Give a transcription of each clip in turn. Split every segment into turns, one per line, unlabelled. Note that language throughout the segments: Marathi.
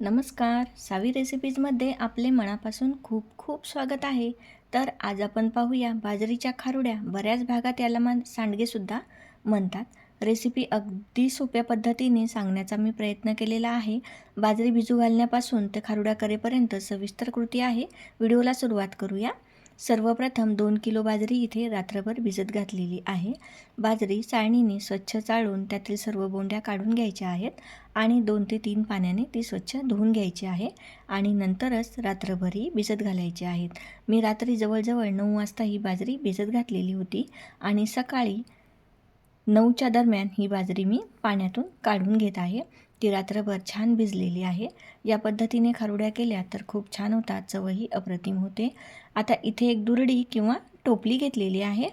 नमस्कार. सावी रेसिपीजमध्ये आपले मनापासून खूप खूप स्वागत आहे. तर आज आपण पाहूया बाजरीच्या खारुड्या. बऱ्याच भागात याला मान सांडगेसुद्धा म्हणतात. रेसिपी अगदी सोप्या पद्धतीने सांगण्याचा मी प्रयत्न केलेला आहे. बाजरी भिजू घालण्यापासून ते खारुड्या करेपर्यंत सविस्तर कृती आहे. व्हिडिओला सुरुवात करूया. सर्वप्रथम दोन किलो बाजरी इथे रात्रभर भिजत घातलेली आहे. बाजरी चाळणीने स्वच्छ चाळून त्यातील सर्व बोंड्या काढून घ्यायच्या आहेत आणि दोन ते तीन पाण्याने ती स्वच्छ धुवून घ्यायची आहे आणि नंतरच रात्रभरही भिजत घालायची आहेत. मी रात्री जवळजवळ नऊ वाजता ही बाजरी भिजत घातलेली होती आणि सकाळी नऊच्या दरम्यान ही बाजरी मी पाण्यातून काढून घेत आहे. ती रात्रभर छान भिजलेली आहे. या पद्धतीने खारुड्या केल्या तर खूप छान होतात चवही अप्रतिम होते. आता इथे एक दुरडी किंवा टोपली घेतलेली आहे.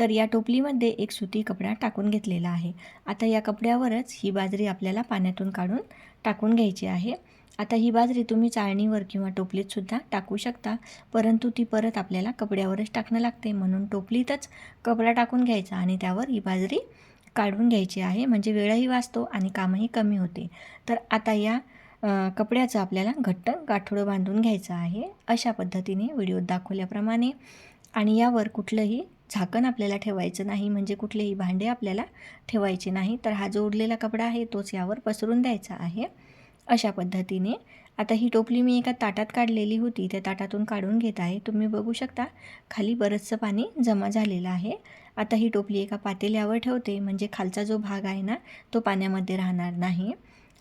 तर या टोपलीमध्ये एक सुती कपडा टाकून घेतलेला आहे. आता या कपड्यावरच ही बाजरी आपल्याला पाण्यातून काढून टाकून घ्यायची आहे. आता ही बाजरी तुम्ही चाळणीवर किंवा टोपलीतसुद्धा टाकू शकता. परंतु ती परत आपल्याला कपड्यावरच टाकणं लागते. म्हणून टोपलीतच कपडा टाकून घ्यायचा आणि त्यावर ही बाजरी काढून घ्यायची आहे. म्हणजे वेळही वाचतो आणि कामही कमी होते. तर आता या कपड्याचं आपल्याला घट्ट गाठोडं बांधून घ्यायचं आहे. अशा पद्धतीने व्हिडिओत दाखवल्याप्रमाणे. आणि यावर कुठलंही झाकण आपल्याला ठेवायचं नाही. म्हणजे कुठलेही भांडे आपल्याला ठेवायचे नाही. तर हा जो उरलेला कपडा आहे. तोच यावर पसरून द्यायचा आहे. अशा पद्धतीने आता ही टोपली मी एका ताटात काढलेली होती. त्या ताटातून काढून घेत आहे. तुम्ही बघू शकता खाली बरंचसं पाणी जमा झालेलं आहे. आता ही टोपली एका पातेल्यावर ठेवते. म्हणजे खालचा जो भाग आहे ना तो पाण्यामध्ये राहणार नाही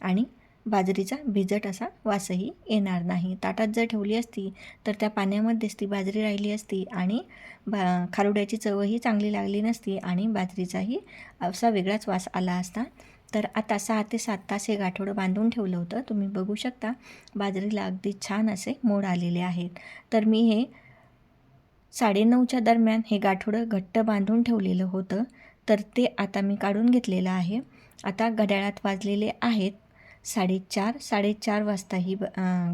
आणि बाजरीचा भिजट असा वासही येणार नाही. ताटात जर ठेवली असती तर त्या पाण्यामध्येच ती बाजरी राहिली असती आणि बा खारुड्याची चवही चांगली लागली नसती आणि बाजरीचाही असा वेगळाच वास आला असता. तर आता सहा ते सात तास हे गाठोडं बांधून ठेवलं होतं. तुम्ही बघू शकता बाजरीला अगदी छान असे मोड आलेले आहेत. तर मी हे साडेनऊच्या दरम्यान हे गाठोडं घट्ट बांधून ठेवलेलं होतं. तर ते आता मी काढून घेतलेलं आहे. आता घड्याळात वाजलेले आहेत. साडेचार साडेचार वाजता ही ब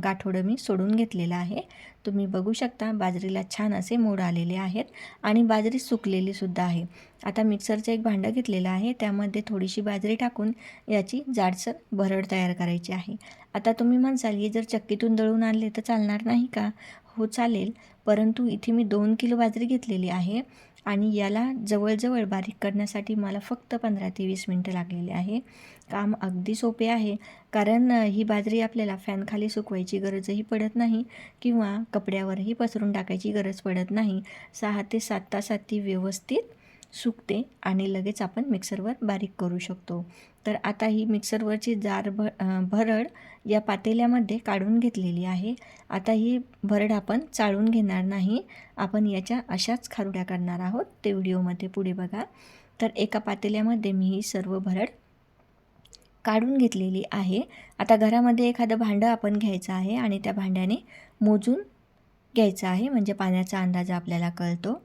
गाठोडं मी सोडून घेतलेलं आहे. तुम्ही बघू शकता बाजरीला छान असे मोड आलेले आहेत आणि बाजरी सुकलेली सुद्धा आहे. आता मिक्सरचं एक भांडं घेतलेलं आहे. त्यामध्ये थोडीशी बाजरी टाकून याची जाडसर भरड तयार करायची आहे. आता तुम्ही म्हणसाल हे जर चक्कीतून दळून आणले तर चालणार नाही का? हो चालेल. परंतु इथे मी दोन किलो बाजरी घेतलेली आहे. आणि याला जवळजवळ बारीक करण्यासाठी मला फक्त पंधरा ते वीस मिनटं लागलेली आहे. काम अगदी सोपे आहे कारण ही बाजरी आपल्याला फॅनखाली सुकवायची गरजही पडत नाही किंवा कपड्यावरही पसरून टाकायची गरज पडत नाही. सहा ते सात तासात ती व्यवस्थित सुकते आणि लगेच आपण मिक्सरवर बारीक करू शकतो. तर आता ही मिक्सरवरची जार भ भरड या पातेल्यामध्ये काढून घेतलेली आहे. आता ही भरड आपण चाळून घेणार नाही. आपण याच्या अशाच खारुड्या करणार आहोत ते व्हिडिओमध्ये पुढे बघा. तर एका पातेल्यामध्ये मी ही सर्व भरड काढून घेतलेली आहे. आता घरामध्ये एखादं भांडं आपण घ्यायचं आहे आणि त्या भांड्याने मोजून घ्यायचं आहे. म्हणजे पाण्याचा अंदाज आपल्याला कळतो.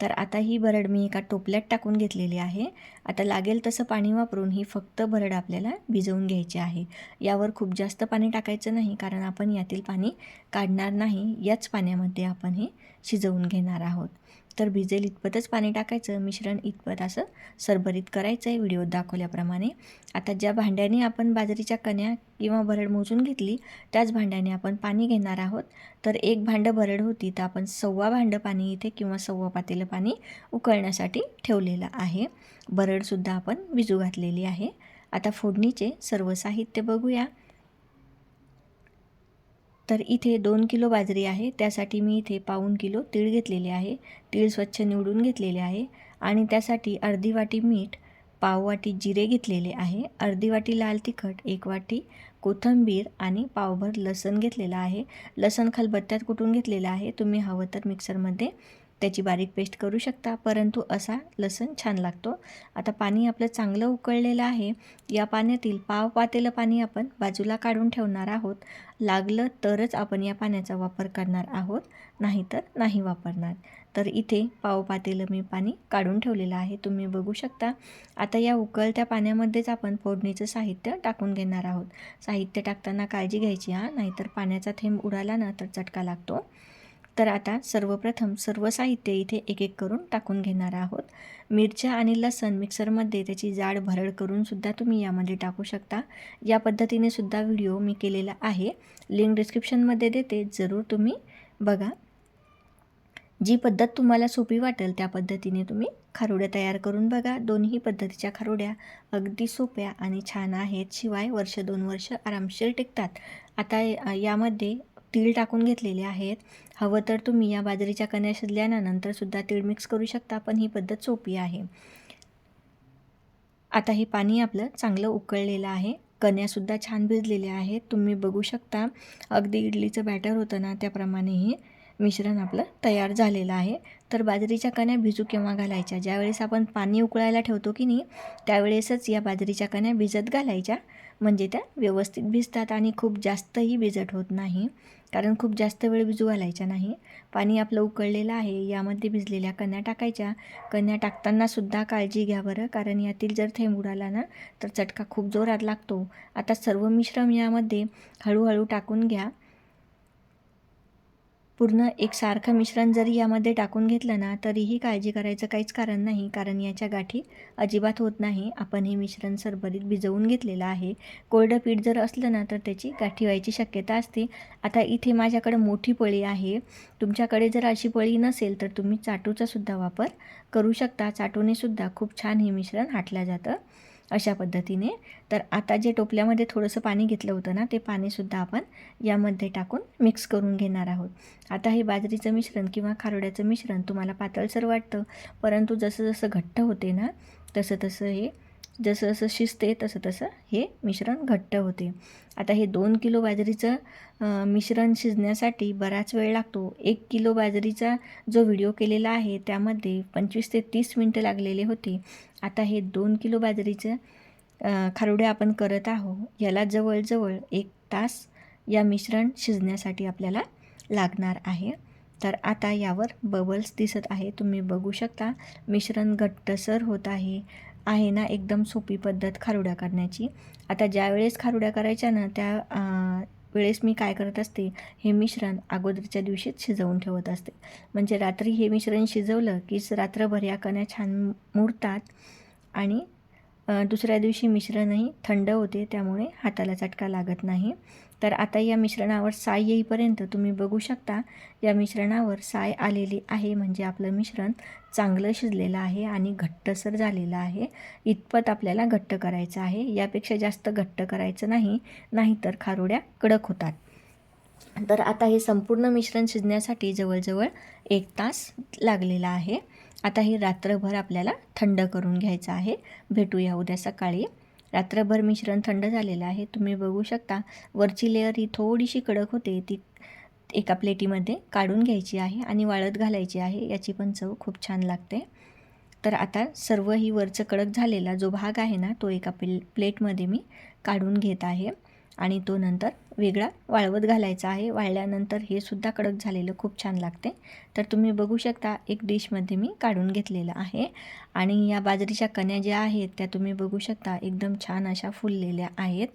तर आता ही भरड मी एका टोपल्यात टाकून घेतलेली आहे. आता लागेल तसं पाणी वापरून ही फक्त भरड आपल्याला भिजवून घ्यायची आहे. यावर खूप जास्त पाणी टाकायचं नाही कारण आपण यातील पाणी काढणार नाही. याच पाण्यामध्ये आपण हे शिजवून घेणार आहोत. तर भिजेल इतपतच पाणी टाकायचं मिश्रण इतपत असं सरभरीत करायचं आहे व्हिडिओत दाखवल्याप्रमाणे. आता ज्या भांड्याने आपण बाजरीच्या कण्या किंवा भरड मोजून घेतली त्याच भांड्याने आपण पाणी घेणार आहोत. तर एक भांडं भरड होती तर आपण सव्वा भांडं पाणी इथे किंवा सव्वा पातेलं पाणी उकळण्यासाठी ठेवलेलं आहे. भरडसुद्धा आपण भिजू घातलेली आहे. आता फोडणीचे सर्व साहित्य बघूया. तर इथे दोन किलो बाजरी आहे त्यासाठी मी इथे पाऊन किलो तीळ घेतलेले आहे. तीळ स्वच्छ निवडून घेतलेले आहे आणि त्यासाठी अर्धी वाटी मीठ पाव वाटी जिरे घेतलेले आहे. अर्धी वाटी लाल तिखट एक वाटी कोथिंबीर आणि पावभर लसण घेतलेलं आहे. लसण खलबत्त्यात कुटून घेतलेलं आहे? तुम्ही हवं तर मिक्सरमध्ये त्याची बारीक पेस्ट करू शकता. परंतु असा लसण छान लागतो. आता पाणी आपलं चांगलं उकळलेलं आहे. या पाण्यातील पाव पातेलं पाणी आपण बाजूला काढून ठेवणार आहोत. लागलं तरच आपण या पाण्याचा वापर करणार आहोत. नाहीतर नाही वापरणार. तर इथे पाव पातेलं मी पाणी काढून ठेवलेलं आहे. तुम्ही बघू शकता. आता या उकळत्या पाण्यामध्येच आपण फोडणीचं साहित्य टाकून घेणार आहोत. साहित्य टाकताना काळजी घ्यायची हां. नाहीतर पाण्याचा थेंब उडाला ना तर चटका लागतो. तर आता सर्वप्रथम सर्व साहित्य इथे एक एक करून टाकून घेणार आहोत. मिरच्या आणि लसण मिक्सरमध्ये त्याची जाड भरड करूनसुद्धा तुम्ही यामध्ये टाकू शकता. या पद्धतीने सुद्धा व्हिडिओ मी केलेला आहे. लिंक डिस्क्रिप्शनमध्ये देते. जरूर तुम्ही बघा. जी पद्धत तुम्हाला सोपी वाटेल त्या पद्धतीने तुम्ही खारुड्या तयार करून बघा. दोन्ही पद्धतीच्या खारोड्या अगदी सोप्या आणि छान आहेत. शिवाय वर्ष दोन वर्ष आरामशीर टिकतात. आता यामध्ये तीळ टाकून घेतलेले आहेत. हवं तर तुम्ही या बाजरीच्या कण्या शिजल्यानंतर सुद्धा तीळ मिक्स करू शकता पण ही पद्धत सोपी आहे. आता हे पाणी आपलं चांगलं उकळलेलं आहे. कण्यासुद्धा छान भिजलेल्या आहेत. तुम्ही बघू शकता अगदी इडलीचं बॅटर होतं ना त्याप्रमाणे हे मिश्रण आपलं तयार झालेलं आहे. तर बाजरीच्या कण्या भिजू केव्हा घालायच्या? ज्यावेळेस आपण पाणी उकळायला ठेवतो की नाही त्यावेळेसच या बाजरीच्या कण्या भिजत घालायच्या. म्हणजे त्या व्यवस्थित भिजतात आणि खूप जास्तही भिजट होत नाही. कारण खूप जास्त वेळ भिजू घालायच्या नाही. पाणी आपलं उकळलेलं आहे यामध्ये भिजलेल्या कण्या टाकायच्या. कण्या टाकतानासुद्धा काळजी घ्या बरं कारण यातील जर थेंब उडाला ना तर चटका खूप जोरात लागतो. आता सर्व मिश्रण यामध्ये हळूहळू टाकून घ्या. पूर्ण एकसारखं मिश्रण जरी यामध्ये टाकून घेतलं ना तरीही काळजी करायचं काहीच कारण नाही. कारण याच्या गाठी अजिबात होत नाही. आपण हे मिश्रण सरभरीत भिजवून घेतलेलं आहे. कोरडं पीठ जर असलं ना तर त्याची गाठी व्हायची शक्यता असते. आता इथे माझ्याकडे मोठी पळी आहे. तुमच्याकडे जर अशी पळी नसेल तर तुम्ही चाटूचा सुद्धा वापर करू शकता. चाटूनेसुद्धा खूप छान हे मिश्रण हाटलं जातं. अशा पद्धतीने. तर आता जे टोपल्यामध्ये थोडंसं पाणी घेतलं होतं ना ते पाणीसुद्धा आपण यामध्ये टाकून मिक्स करून घेणार आहोत. आता हे बाजरीचं मिश्रण किंवा खारोड्याचं मिश्रण तुम्हाला पातळसर वाटतं. परंतु जसं जसं घट्ट होते ना तसं तसं हे जसं जसं शिजते तसं तसं हे मिश्रण घट्ट होते. आता हे दोन किलो बाजरीचं मिश्रण शिजण्यासाठी बराच वेळ लागतो. एक किलो बाजरीचा जो व्हिडिओ केलेला आहे त्यामध्ये पंचवीस ते तीस मिनटं लागलेले होते. आता हे दोन किलो बाजरीचं खारुड्या आपण करत आहोत याला जवळजवळ एक तास या मिश्रण शिजण्यासाठी आपल्याला लागणार आहे. तर आता यावर बबल्स दिसत आहे तुम्ही बघू शकता. मिश्रण घट्टसर होत आहे. आहे ना एकदम सोपी पद्धत खारुड्या करण्याची. आता ज्या वेळेस खारुड्या करायच्या ना त्या वेळेस मी काय करत असते हे मिश्रण अगोदरच्या दिवशीच शिजवून ठेवत असते. म्हणजे रात्री हे मिश्रण शिजवलं की रात्रभर या कण्या छान मुरतात आणि दुसऱ्या दिवशी मिश्रणही थंड होते त्यामुळे हाताला चटका लागत नाही. तर आता या मिश्रणावर साय येईपर्यंत तुम्ही बघू शकता या मिश्रणावर साय आलेली आहे म्हणजे आपलं मिश्रण चांगलं शिजलेलं आहे आणि घट्टसर झालेलं आहे. इतपत आपल्याला घट्ट करायचं आहे. यापेक्षा जास्त घट्ट करायचं नाही नाहीतर खारोड्या कडक होतात. तर आता हे संपूर्ण मिश्रण शिजण्यासाठी जवळजवळ एक तास लागलेला आहे. आता हे रात्रभर आपल्याला थंड करून घ्यायचं आहे. भेटूया उद्या सकाळी. रात्रभर मिश्रण थंड झालेलं आहे. तुम्ही बघू शकता वरची लेअर ही थोडीशी कडक होते. ती एका प्लेटीमध्ये काढून घ्यायची आहे आणि वाळत घालायची आहे. याची पण चव खूप छान लागते. तर आता सर्व ही वरचं कडक झालेला जो भाग आहे ना तो एका प्ले प्लेटमध्ये मी काढून घेत आहे. आणि तो नंतर वेगळा वाळवत घालायचा आहे. वाळल्यानंतर हे सुद्धा कडक झालेलं खूप छान लागते. तर तुम्ही बघू शकता एक डिशमध्ये मी काढून घेतलेलं आहे. आणि या बाजरीच्या कण्या ज्या आहेत त्या तुम्ही बघू शकता एकदम छान अशा फुललेल्या आहेत.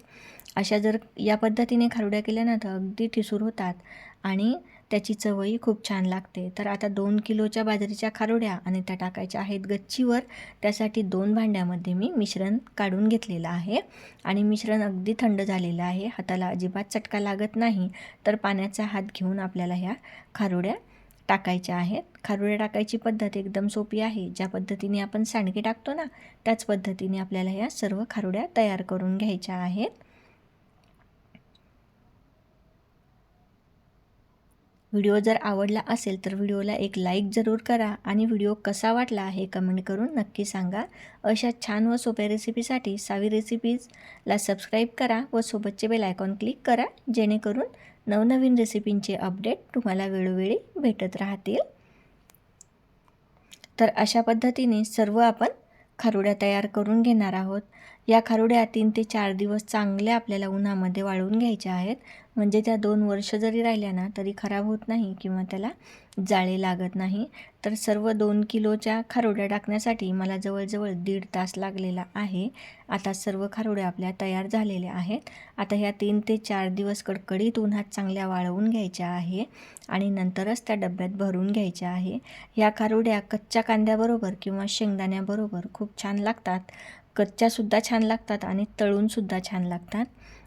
अशा जर या पद्धतीने खारुड्या केल्या ना तर अगदी ठिसूर होतात. आणि त्याची चवही खूप छान लागते. तर आता दोन किलोच्या बाजरीच्या खारोड्या आणि त्या टाकायच्या आहेत गच्चीवर. त्यासाठी दोन भांड्यामध्ये मी मिश्रण काढून घेतलेलं आहे. आणि मिश्रण अगदी थंड झालेलं आहे. हाताला अजिबात चटका लागत नाही. तर पाण्याचा हात घेऊन आपल्याला ह्या खारोड्या टाकायच्या आहेत. खारोड्या टाकायची पद्धत एकदम सोपी आहे. ज्या पद्धतीने आपण सांडगे टाकतो ना त्याच पद्धतीने आपल्याला ह्या सर्व खारोड्या तयार करून घ्यायच्या आहेत. व्हिडिओ जर आवडला असेल तर व्हिडिओला एक लाईक जरूर करा आणि व्हिडिओ कसा वाटला हे कमेंट करून नक्की सांगा. अशा छान व सोप्या रेसिपीसाठी सावी रेसिपीजला सबस्क्राईब करा व सोबतचे बेल आयकॉन क्लिक करा जेणेकरून नवनवीन रेसिपींचे अपडेट तुम्हाला वेळोवेळी भेटत राहतील. तर अशा पद्धतीने सर्व आपण खारुड्या तयार करून घेणार आहोत. या खारुड्या तीन ते चार दिवस चांगल्या आपल्याला उन्हामध्ये वाळवून घ्यायच्या आहेत. म्हणजे त्या दोन वर्ष जरी राहिल्या ना तरी खराब होत नाही किंवा त्याला जाळे लागत नाही. तर सर्व दोन किलोच्या खारोड्या टाकण्यासाठी मला जवळजवळ दीड तास लागलेला आहे. आता सर्व खारुड्या आपल्या तयार झालेल्या आहेत. आता ह्या तीन ते चार दिवस कडकडीत उन्हात चांगल्या वाळवून घ्यायच्या आहे आणि नंतरच त्या डब्यात भरून घ्यायच्या आहे. ह्या खारोड्या कच्च्या कांद्याबरोबर किंवा शेंगदाण्याबरोबर खूप छान लागतात. कच्च्यासुद्धा छान लागतात आणि तळूनसुद्धा छान लागतात.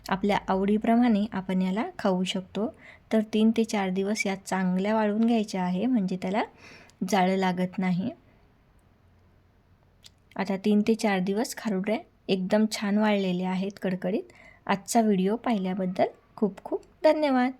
आपल्या आवडीप्रमाणे आपण याला खाऊ शकतो. तर तीन ते चार दिवस या चांगल्या वाळून घ्यायच्या आहे म्हणजे त्याला जाळं लागत नाही. आता तीन ते चार दिवस खारुड्या एकदम छान वाळलेल्या आहेत कडकडीत. आजचा व्हिडिओ पाहिल्याबद्दल खूप खूप धन्यवाद.